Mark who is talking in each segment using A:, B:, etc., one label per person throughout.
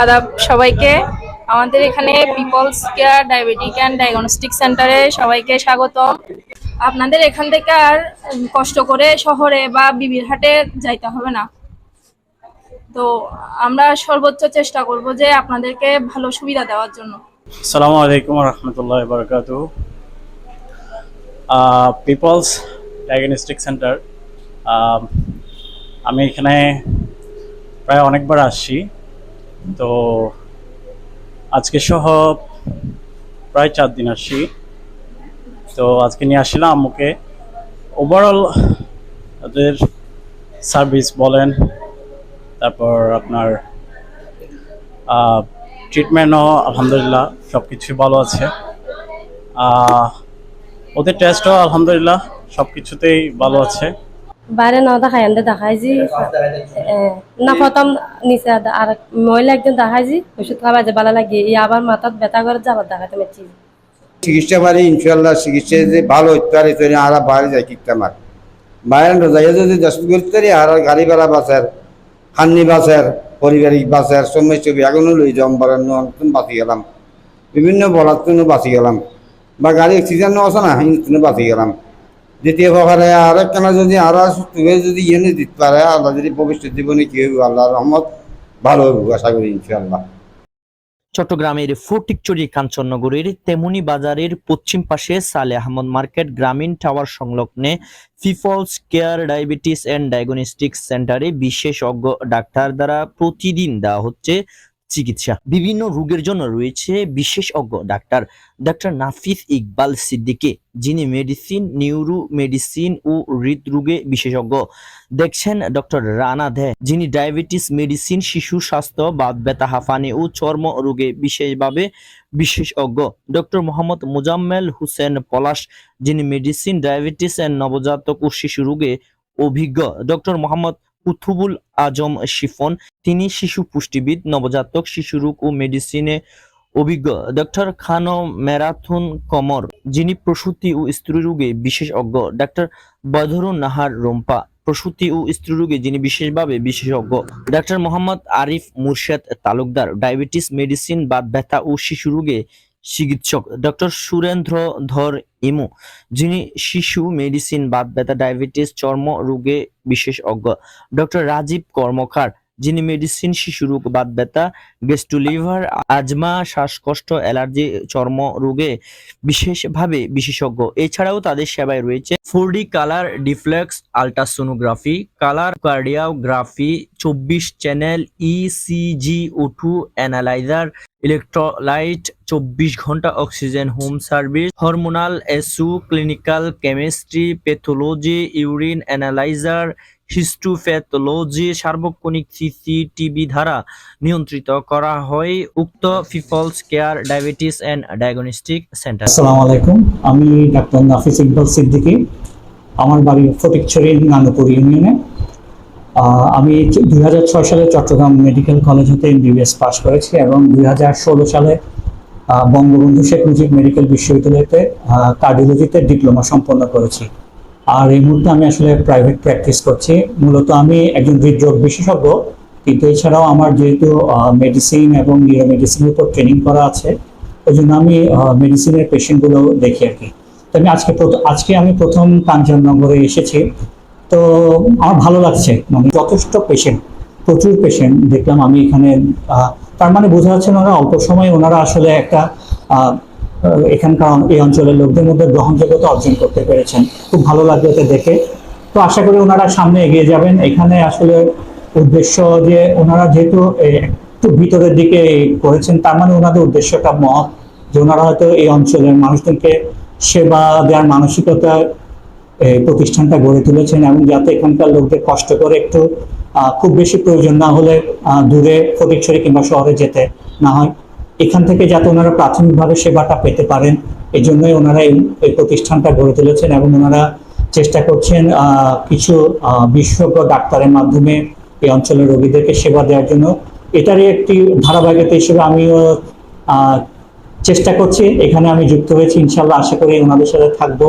A: আদাব সবাইকে। আমাদের এখানে peoples care, diabetic and diagnostic সেন্টারে সবাইকে স্বাগতম। আপনাদের এখান থেকে আর কষ্ট করে শহরে বা বিবির হাটে যাইতে হবে না। তো আমরা সর্বোচ্চ চেষ্টা করব যে আপনাদেরকে ভালো সুবিধা দেওয়ার জন্য।
B: আসসালামু আলাইকুম রহমতুল্লাহ বরকাত পিপলস ডায়াগনস্টিক সেন্টার। আমি এখানে প্রায় অনেকবার আসছি। তো আজকে সহ প্রায় চার দিন আসছি তো আজকে নিয়ে আসলাম আম্মুকে। ওভারঅল ওদের সার্ভিস বলেন, তারপর আপনার ট্রিটমেন্টও আলহামদুলিল্লাহ সব কিছুই ভালো আছে। ওদের টেস্টও আলহামদুলিল্লাহ সব কিছুতেই ভালো আছে।
C: বাইরে না দেখাই আনতে দেখাইছি এ, না প্রথম নিচে আদ- আর মহিলা একজন দেখাইছি ওষুধ খাবার যে ভালো লাগে ই আবার মাথাত ব্যথা করে যাবার দেখাতে পারছি
D: চিকিৎসা পারি ইনশাল্লাহ চিকিৎসা যে ভালো হইতে পারে আর বাইরে যাই কিনতে আমার বাইরে যাই যদি দশ করতে পারি আর গাড়ি ভাড়া বাসের খান্নি বাসের পারিবারিক বাসের সময় ছবি এখনও লই যাম বলার নতুন বাঁচি গেলাম। বিভিন্ন বলার জন্য বাঁচি গেলাম। বা গাড়ি অক্সিজেন আছে না বাঁচি গেলাম। দ্বিতীয় প্রকারে আর একখানা যদি আর তুমি যদি ইয়ে দিতে পারে, আল্লাহ যদি ভবিষ্যৎ জীবনে কি হইব আল্লাহ রহমত ভালো হইব, আশা করি ইনশাল্লাহ
E: চট্টগ্রামের ফটিকচুরি কাঞ্চননগরীর তেমনি বাজারের পশ্চিম পাশে সালে Ahmad market Grameen tower সংলগ্নে peoples care diabetes and diagnostic সেন্টারে বিশেষজ্ঞ ডাক্তার দ্বারা প্রতিদিন দেওয়া হচ্ছে চিকিৎসা। বিভিন্ন রোগের জন্য রয়েছে বিশেষজ্ঞ ডাক্তার। ডাক্তার নাফিস ইকবাল সিদ্দিকী, যিনি মেডিসিন নিউরো মেডিসিন ও হৃদরোগে বিশেষজ্ঞ। দেখছেন ডক্টর রানা দে, যিনি ডায়াবেটিস মেডিসিন, শিশু স্বাস্থ্য, বাত ব্যথা, হাঁফানি ও চর্ম রোগে বিশেষভাবে বিশেষজ্ঞ। ডক্টর মোহাম্মদ মোজাম্মেল হোসেন পলাশ, যিনি মেডিসিন, ডায়াবেটিস এন্ড নবজাতক ও শিশু রোগে অভিজ্ঞ। ডক্টর মোহাম্মদ কুথুবুল আজম শিফন। তিনি শিশু পুষ্টিবিদ, নবজাতক শিশু রোগ ও মেডিসিনে অভিজ্ঞ। ডক্টর খানো ম্যারাথন কমর, যিনি প্রসূতি ও স্ত্রী রোগে বিশেষজ্ঞ ডাক্তার বদরুন নাহার রোম্পা, প্রসূতি ও স্ত্রী রোগে যিনি বিশেষভাবে বিশেষজ্ঞ। Doctor Mohammad Arif Murshed Talukdar, diabetes, medicine বা ব্যথা ও শিশু রোগে চিকিৎসক ডক্টর সুরেন্দ্র ধর ইমু, যিনি শিশু মেডিসিন বাত ব্যথা ডায়াবেটিস চর্ম রোগে বিশেষজ্ঞ। ডক্টর রাজীব কর্মকার যিনি মেডিসিন শিশু রোগ, বাত ব্যথা গেস্টুলিভার আজমা, শ্বাসকষ্ট, অ্যালার্জি, চর্ম রোগে বিশেষভাবে বিশেষজ্ঞ। এছাড়াও তাদের সেবায় রয়েছে four colour duplex ultrasonography colour cardiography চব্বিশ channel ECG O two analyser electrolyte চব্বিশ ঘণ্টা oxygen home service hormonal assay clinical chemistry pathology urine analyser histopathology সার্বক্ষণিক সিসিটিভি দ্বারা নিয়ন্ত্রিত করা হয়। উক্ত People's Care, Diabetes and Diagnostic Centre.
F: আসসালামু আলাইকুম। আমি ডাক্তার নাফিস ইকবাল সিদ্দিকী। আমার বাড়ি ফটিকছড়ি নানুপুর ইউনিয়নে। আমি দুই সালে চট্টগ্রাম মেডিকেল কলেজ হতে এমবিবিএস পাশ করেছি এবং দুই হাজার ষোলো সালে বঙ্গবন্ধু শেখ মুজিব মেডিকেল বিশ্ববিদ্যালয়তে কার্ডিওলজিতে ডিপ্লোমা সম্পন্ন করেছি। আর এই মুহূর্তে আমি আসলে প্রাইভেট প্র্যাকটিস করছি। মূলত আমি একজন হৃদরোগ বিশেষজ্ঞ, কিন্তু এছাড়াও আমার যেহেতু মেডিসিন এবং নিউরো মেডিসিনের উপর ট্রেনিং করা আছে ওই জন্য আমি মেডিসিনের পেশেন্টগুলো দেখি আর কি। তো আমি আজকে আজকে আমি প্রথম কাঞ্চননগরে এসেছি। তো আমার ভালো লাগছে মানে যথেষ্ট পেশেন্ট প্রচুর পেশেন্ট দেখলাম আমি এখানে তার মানে বোঝা যাচ্ছে ওরা অল্প সময়ে ওনারা আসলে একটা এখানকার এই অঞ্চলের লোকদের মধ্যে গ্রহণযোগ্যতা অর্জন করতে পেরেছেন। খুব ভালো লাগবে এটা দেখে। তো আশা করি ওনারা সামনে এগিয়ে যাবেন। এখানে আসলে উদ্দেশ্য যে ওনারা যেহেতু একটু ভিতরের দিকে করেছেন, তার মানে ওনাদের উদ্দেশ্যটা মহৎ। যে ওনারা হয়তো এই অঞ্চলের মানুষদেরকে সেবা দেওয়ার মানসিকতা প্রতিষ্ঠানটা গড়ে তুলেছেন এবং যাতে এখানকার লোকদের কষ্ট করে একটু খুব বেশি প্রয়োজন না হলে দূরে ফটিকছড়ি কিংবা শহরে যেতে না হয়। এখান থেকে যাতে ওনারা প্রাথমিকভাবে সেবাটা পেতে পারেন এই জন্যই ওনারা এই প্রতিষ্ঠানটা গড়ে তুলেছেন এবং ওনারা চেষ্টা করছেন কিছু বিশেষজ্ঞ ডাক্তারের মাধ্যমে এই অঞ্চলের রোগীদেরকে সেবা দেওয়ার জন্য। এটারই একটি ধারাবাহিকতা হিসেবে আমিও চেষ্টা করছি। এখানে আমি যুক্ত হয়েছি, ইনশাল্লাহ আশা করি ওনাদের সাথে থাকব।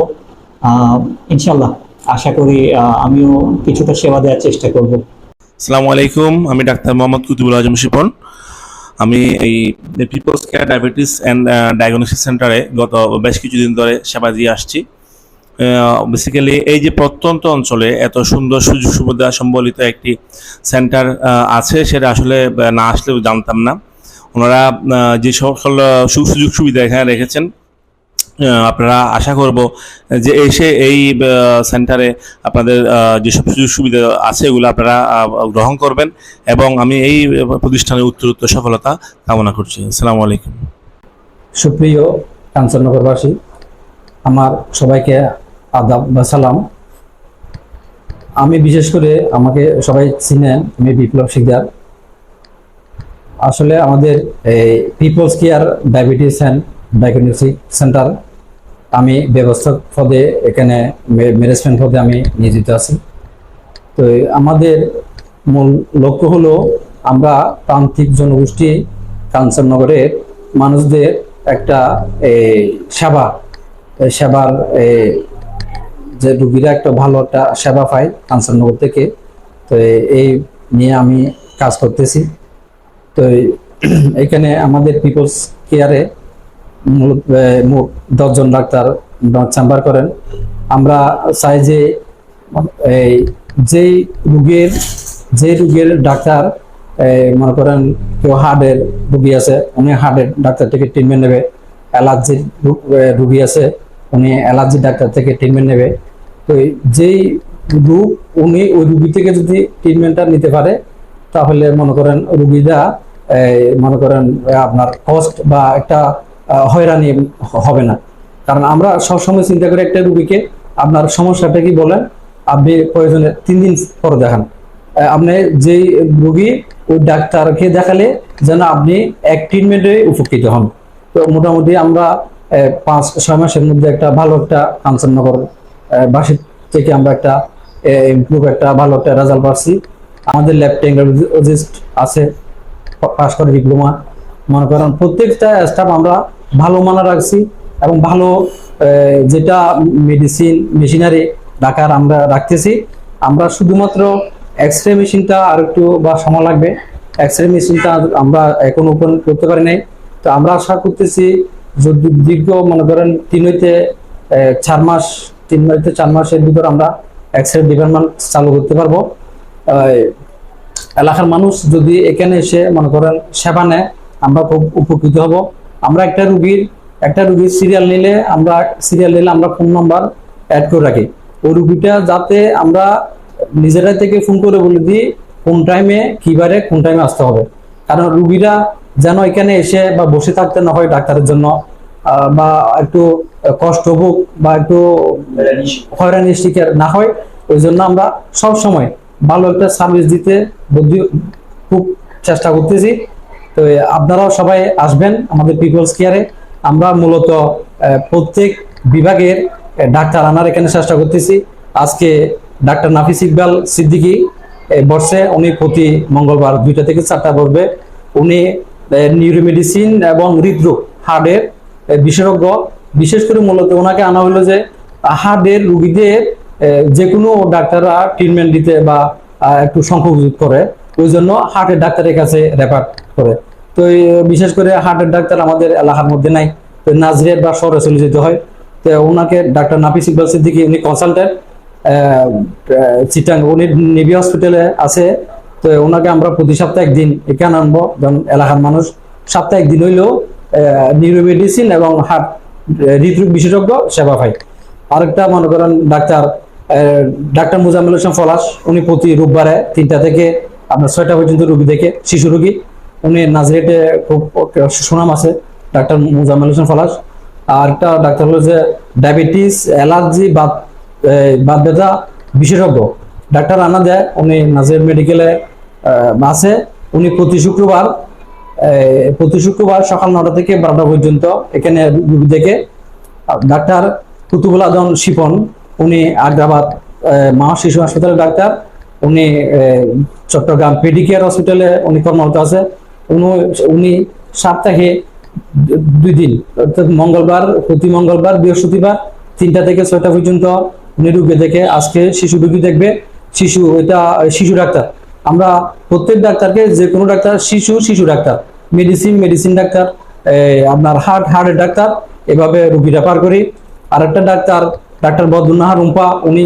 F: ইনশাল্লাহ আশা করি আমিও কিছুটা সেবা দেওয়ার চেষ্টা করব।
G: আসসালামু আলাইকুম, আমি ডাক্তার মোহাম্মদ কুতুবুল আজম শিপন। আমি এই People's Care Diabetes and diagnosis সেন্টারে গত বেশ কিছুদিন ধরে সেবা দিয়ে আসছি। বেসিক্যালি এই যে প্রত্যন্ত অঞ্চলে এত সুন্দর সুযোগ সুবিধা সম্বলিত একটি সেন্টার আছে, সেটা আসলে না আসলেও জানতাম না। ওনারা যে সকল সুযোগ সুবিধা এখানে রেখেছেন আপনারা আশা করব যে এসে এই সেন্টারে আপনাদের যেসব সুযোগ সুবিধা আছে এগুলো আপনারা গ্রহণ করবেন এবং আমি এই প্রতিষ্ঠানের উত্তরোত্তর সফলতা কামনা করছি। আসসালামু আলাইকুম।
H: সুপ্রিয় কাঞ্চননগরবাসী আমার সবাইকে আদাব বা সালাম। আমি বিশেষ করে আমাকে সবাই চিনেন, আমি বিপ্লব শিকদার। আসলে আমাদের এই People's Care Diabetes and Diagnostic Centre, আমি ব্যবস্থাপক পদে, এখানে ম্যানেজমেন্ট পদে আমি নিয়োজিত আছি। তো আমাদের মূল লক্ষ্য হলো, আমরা প্রান্তিক জনগোষ্ঠী কাঞ্চননগরের মানুষদের একটা সেবা সেবার যে রুগীরা একটা ভালো একটা সেবা পায় কাঞ্চননগর থেকে। তো এই- নিয়ে আমি কাজ করতেছি। তো এখানে আমাদের পিপলস কেয়ারে দশজন ডাক্তার চেম্বার করেন। আমরা চাই যে, এই যেই রুগীর, যে রুগীর ডাক্তার মনে করেন কেউ হার্টের রুগী আছে, উনি হার্টের ডাক্তার থেকে ট্রিটমেন্ট নেবে। অ্যালার্জির রুগী আছে, উনি অ্যালার্জি ডাক্তার থেকে ট্রিটমেন্ট নেবে। তো যেই রোগ, উনি ওই রুগী থেকে যদি ট্রিটমেন্টটা নিতে পারে, তাহলে মনে করেন রুগীরা মনে করেন আপনার কস্ট বা একটা হয়রানি হবে না। কারণ আমরা সবসময় চিন্তা করি একটা রুগীকে আপনার সমস্যাটা কি বলেন আপনি প্রয়োজনে তিন দিন পরে দেখান। আপনি যেই রুগী ওই ডাক্তারকে দেখালে যেন আপনি এক ট্রিটমেন্টে উপকৃত হন। তো মোটামুটি আমরা পাঁচ ছয় মাসের মধ্যে একটা ভালো একটা কাঞ্চননগর আহ, বাসী থেকে আমরা একটা ইমপ্রুভ একটা ভালো একটা রেজাল্ট পাচ্ছি। আমাদের ল্যাব আছে পাস করে ডিপ্লোমা মনে করেন প্রত্যেকটা স্টাফ আমরা ভালো মানা রাখছি এবং ভালো যেটা মেডিসিন মেশিনারি রাখার আমরা রাখতেছি। আমরা শুধুমাত্র এক্স রে মেশিনটা আর একটু বা সময় লাগবে। এক্স রে মেশিনটা আমরা এখন ওপেন করতে পারি নাই। তো আমরা আশা করতেছি যদি দীর্ঘ, মনে করেন তিন হইতে চার মাস, তিন হইতে চার মাসের ভিতর আমরা এক্স রে ডিপার্টমেন্ট চালু করতে পারব। এলাকার মানুষ যদি এখানে এসে, মনে করেন, সেবা নেয়, আমরা খুব উপকৃত হব। আমরা একটা রুগীর একটা রুগীর সিরিয়াল নিলে আমরা সিরিয়াল নিলে আমরা ফোন নাম্বার অ্যাড করে রাখি। ওই রুগীটা যাতে আমরা নিজেরা থেকে ফোন করে বলে দিই, কোন টাইমে কিবারে কোন টাইমে আসতে হবে। কারণ রুগীরা যেন এখানে এসে বা বসে থাকতে না হয় ডাক্তারের জন্য বা একটু কষ্ট হোক বা একটু হয়রানির শিকার না হয়, ওই জন্য আমরা সব সময় ভালো একটা সার্ভিস দিতে বুদ্ধি- খুব চেষ্টা করতেছি। তো আপনারাও সবাই আসবেন আমাদের পিপলস কেয়ারে আমরা মূলত প্রত্যেক বিভাগের ডাক্তার আনার এখানে চেষ্টা করতেছি। আজকে ডাক্তার নাফিস ইকবাল সিদ্দিকী বর্ষে উনি প্রতি মঙ্গলবার দুইটা থেকে চারটা পড়বে উনি নিউরোমেডিসিন এবং হৃদরোগ হার্টের বিশেষজ্ঞ। বিশেষ করে মূলত ওনাকে আনা হলো যে হার্টের রুগীদের যে কোনো ডাক্তাররা ট্রিটমেন্ট দিতে বা একটু সংখ্যক করে। ওই জন্য হার্টের ডাক্তারের কাছে রেফার করে। তো বিশেষ করে হার্টের ডাক্তার আমাদের এলাকার মধ্যে নাই। তো নাজরিয়ার বা শহরে চলে যেতে হয়। তো ওনাকে ডাক্তার নাফিস ইকবাল সিদ্দিকী, উনি কনসালটেন্ট চিটাং, উনি নিবি হসপিটালে আছে। তো ওনাকে আমরা প্রতি সপ্তাহে একদিন এখানে আনব, যেমন এলাকার মানুষ। সপ্তাহে একদিন হইলেও নিউরোমেডিসিন এবং হার্ট হৃদরোগ বিশেষজ্ঞ সেবা পাই আরেকটা মনে করেন ডাক্তার ডাক্তার মুজাম্মুল ইসলাম পলাশ, উনি প্রতি রোববারে তিনটা থেকে আপনার ছয়টা পর্যন্ত রুগী দেখে শিশু রুগী। উনি নাজরেটে খুব সুনাম আছে ডাক্তার মুজাম্মুল ইসলাম পলাশ আর একটা ডাক্তার হলো যে ডায়াবেটিস অ্যালার্জি এই, বাত ব্যথা বিশেষজ্ঞ। ডাক্তার আনা দেয় উনি নাজির মেডিকেলে আছে। উনি প্রতি শুক্রবার প্রতি শুক্রবার সকাল নটা থেকে বারোটা পর্যন্ত এখানে রুগী দেখে। ডাক্তার কুতুবুল আদম শিপন উনি আগ্রাবাদ মা শিশু হাসপাতালের ডাক্তার। উনি চট্টগ্রাম পেডিকেয়ার হসপিটালে উনি কর্মরত আছে। উনি সপ্তাহে দুই দিন, অর্থাৎ মঙ্গলবার, প্রতি মঙ্গলবার, বৃহস্পতিবার, তিনটা থেকে ছয়টা পর্যন্ত উনি রুগী দেখে আজকে শিশু রুগী দেখবে। শিশু, এটা শিশু ডাক্তার। আমরা প্রত্যেক ডাক্তারকে যে কোনো ডাক্তার, শিশু শিশু ডাক্তার। মেডিসিন মেডিসিন ডাক্তার আপনার হার্ট, হার্টের ডাক্তার, এভাবে রুগী রেফার করি। আর একটা ডাক্তার ডাক্তার বদুন্নাহা রুম্পা, উনি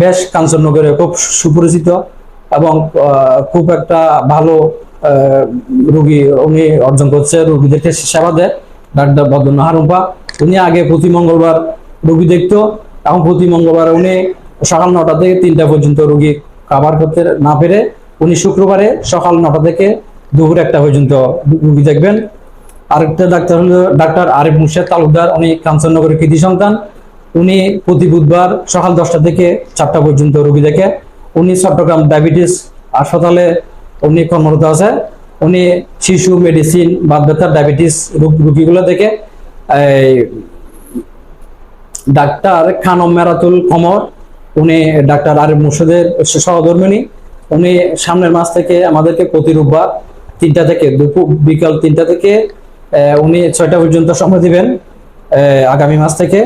H: বেশ কাঞ্চননগরে খুব সুপরিচিত এবং খুব একটা ভালো রুগী উনি অর্জন করছে রুগীদেরকে সেবা দেয়। ডাক্তার বদুন্নাহা রুম্পা উনি আগে প্রতি মঙ্গলবার রুগী দেখতো, এখন প্রতি মঙ্গলবার উনি সকাল নটা থেকে তিনটা পর্যন্ত রুগী কাভার করতে না পেরে উনি শুক্রবারে সকাল নটা থেকে দুপুর একটা পর্যন্ত রুগী দেখবেন। আরেকটা ডাক্তার হলো ডাক্তার আরিফ মুর্শেদ তালুকদার, উনি কাঞ্চননগরের কৃতি সন্তান। উনি প্রতি বুধবার সকাল দশটা থেকে চারটা পর্যন্ত রোগী দেখে। উনি চট্টগ্রাম ডায়াবেটিস হাসপাতালে উনি কর্মরত আছে। উনি শিশু মেডিসিন বাদ ব্যথা ডায়াবেটিস রোগীগুলো দেখে ডাক্তার খানম মেরাতুল কমর উনি ডাক্তার আরিফ মুর্শেদের সহধর্মিনী। উনি সামনের মাস থেকে আমাদেরকে প্রতি রোববার তিনটা থেকে দুপুর, বিকাল তিনটা থেকে উনি ছয়টা পর্যন্ত সময় দিবেন আগামী মাস থেকে।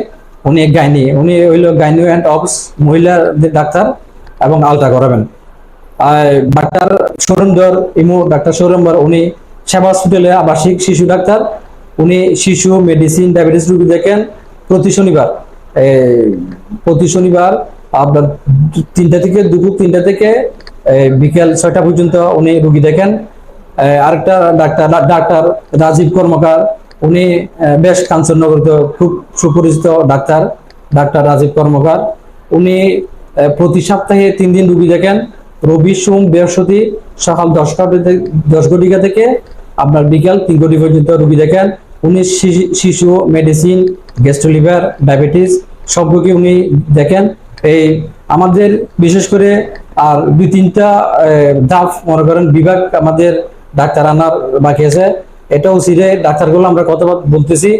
H: উনি গাইনি, উনি হইল গাইনি অ্যান্ড অবস মহিলা ডাক্তার এবং আলতা করাবেন। আর ডাক্তার সৌরন্দর ইমু ডাক্তার সৌরম্বর উনি সেবা হসপিটালে আবাসিক শিশু ডাক্তার। উনি শিশু মেডিসিন ডায়াবেটিস রোগী দেখেন প্রতি শনিবার। প্রতি শনিবার আপনার তিনটা থেকে দুপুর তিনটা থেকে বিকেল ছয়টা পর্যন্ত উনি রুগী দেখেন। আরেকটা ডাক্তার ডাক্তার রাজীব কর্মকার উনি বেশ কাঞ্চননগরীতে খুব সুপরিচিত ডাক্তার ডাক্তার রাজীব কর্মকার। উনি প্রতি সপ্তাহে তিন দিন রুগী দেখেন। রবি সোম বৃহস্পতি সকাল দশটা দশ ঘটিকা থেকে আপনার বিকাল তিন ঘটি পর্যন্ত রুগী দেখেন। উনি শিশু- মেডিসিন গ্যাস্ট্রোলিভার ডায়াবেটিস সব উনি দেখেন। এই আমাদের বিশেষ করে আর দুই তিনটা ধাপ মনে করেন বিভাগ আমাদের ডাক্তার আনার বাকি আছে। এটাও সিরে ডাক্তারগুলো আমরা কথা বলতেছি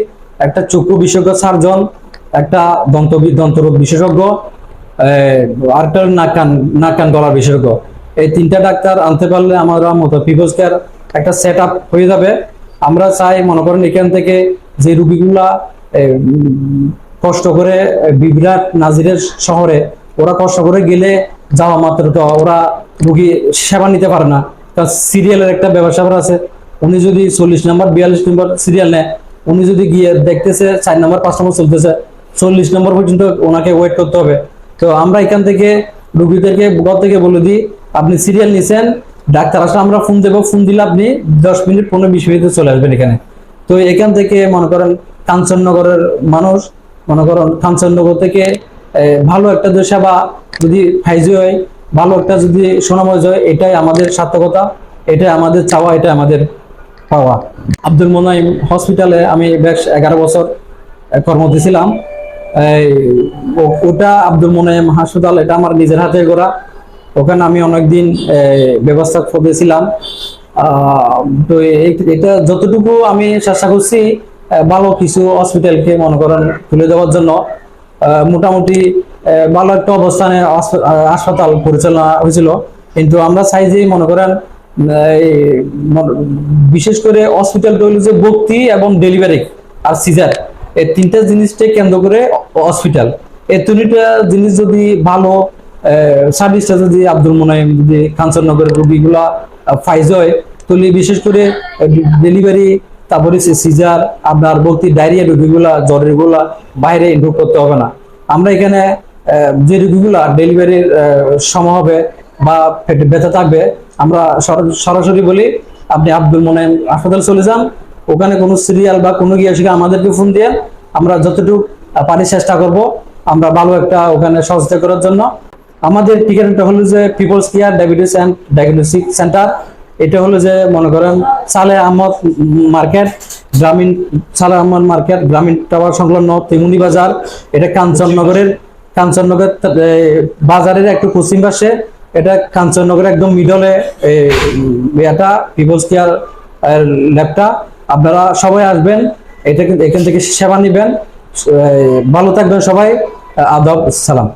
H: একটা চক্ষু বিশেষজ্ঞ সার্জন একটা দন্ত দন্তরোগ বিশেষজ্ঞ আহ, আরেকটা নাক কান নাক গলার বিশেষজ্ঞ। এই তিনটা ডাক্তার আনতে পারলে আমরা মতো পিপলস কেয়ার একটা সেট আপ হয়ে যাবে। আমরা চাই মনে করেন এখান থেকে যে রুগীগুলা কষ্ট করে এ, বিরাট নাজিরের শহরে ওরা কষ্ট করে গেলে যাওয়া মাত্র তো ওরা রুগী সেবা নিতে পারে না। কারণ সিরিয়ালের একটা ব্যবসা আছে উনি যদি চল্লিশ নম্বর, বিয়াল্লিশ নম্বর সিরিয়াল নেয়, উনি যদি গিয়ে দেখতেছে চার নম্বর, পাঁচ নম্বর চলতেছে, চল্লিশ নম্বর পর্যন্ত ওনাকে ওয়েট করতে হবে। তো আমরা এখান থেকে রুগীদেরকে ঘর থেকে বলে দিই, আপনি সিরিয়াল নিছেন, ডাক্তার আসলে আমরা ফোন দেবো ফোন দিলে আপনি দশ মিনিট, পনেরো, বিশ মিনিটে চলে আসবেন এখানে। তো এখান থেকে মনে করেন কাঞ্চননগরের মানুষ, মনে করেন কাঞ্চননগর থেকে ভালো একটা সেবা যদি ফাইজি হয়, ভালো একটা যদি সোনাময় হয়, এটাই আমাদের সার্থকতা, এটাই আমাদের চাওয়া এটা আমাদের পাওয়া। আব্দুল মোনাইম হসপিটালে আমি বেশ এগারো বছর কর্মরত ছিলাম। ওটা আব্দুল মোনাইম হাসপাতাল, এটা আমার নিজের হাতে করা ওখানে আমি অনেকদিন ব্যবস্থা করেছিলাম। তো এটা যতটুকু আমি চেষ্টা করছি ভালো কিছু হসপিটালকে মনে করেন তুলে দেওয়ার জন্য। মোটামুটি ভালো একটা অবস্থানে হাসপাতাল পরিচালনা হয়েছিল। কিন্তু আমরা চাই যে, মনে করেন বিশেষ করে হসপিটাল হলো যে ভর্তি এবং ডেলিভারি আর সিজার এই তিনটা জিনিসকে কেন্দ্র করে হসপিটাল এই তিনটা জিনিস যদি ভালো সার্ভিসটা যদি আব্দুল মোনাইম যদি কাঞ্চননগরের রোগীগুলা ফাইজ হয়, তাহলে বিশেষ করে ডেলিভারি তারপরে সিজার আপনার ভর্তি ডায়রিয়া রোগীগুলা, জ্বরেরগুলা বাইরে ইনভোভ করতে হবে না। আমরা এখানে যে রোগীগুলা ডেলিভারির সময় হবে বা পেটে ব্যথা থাকবে, আমরা সরাসরি বলি, আপনি আব্দুল মোনাইম হাসপাতাল চলে যান, ওখানে কোনো সিরিয়াল বা কোনো গিয়ে সেখানে আমাদেরকে ফোন দিয়ে আমরা যতটুকু পারি চেষ্টা করব, আমরা ভালো একটা ওখানে সহযোগিতা করার জন্য। আমাদের ঠিকানাটা হলো যে People's Care Diabetes and Diagnostic Centre এটা হলো যে, মনে করেন, সালে আহমদ মার্কেট, গ্রামীণ, সালে আহমদ মার্কেট, গ্রামীণ টাওয়ার সংলগ্ন তেমুনি বাজার। এটা কাঞ্চননগরের, কাঞ্চননগর বাজারের একটু পশ্চিম পাশে। এটা কাঞ্চননগরের একদম মিডলে এটা পিপলস কেয়ার ল্যাবটা। আপনারা সবাই আসবেন এটা এখান থেকে সেবা নেবেন। ভালো থাকবেন সবাই। আদব, সালাম।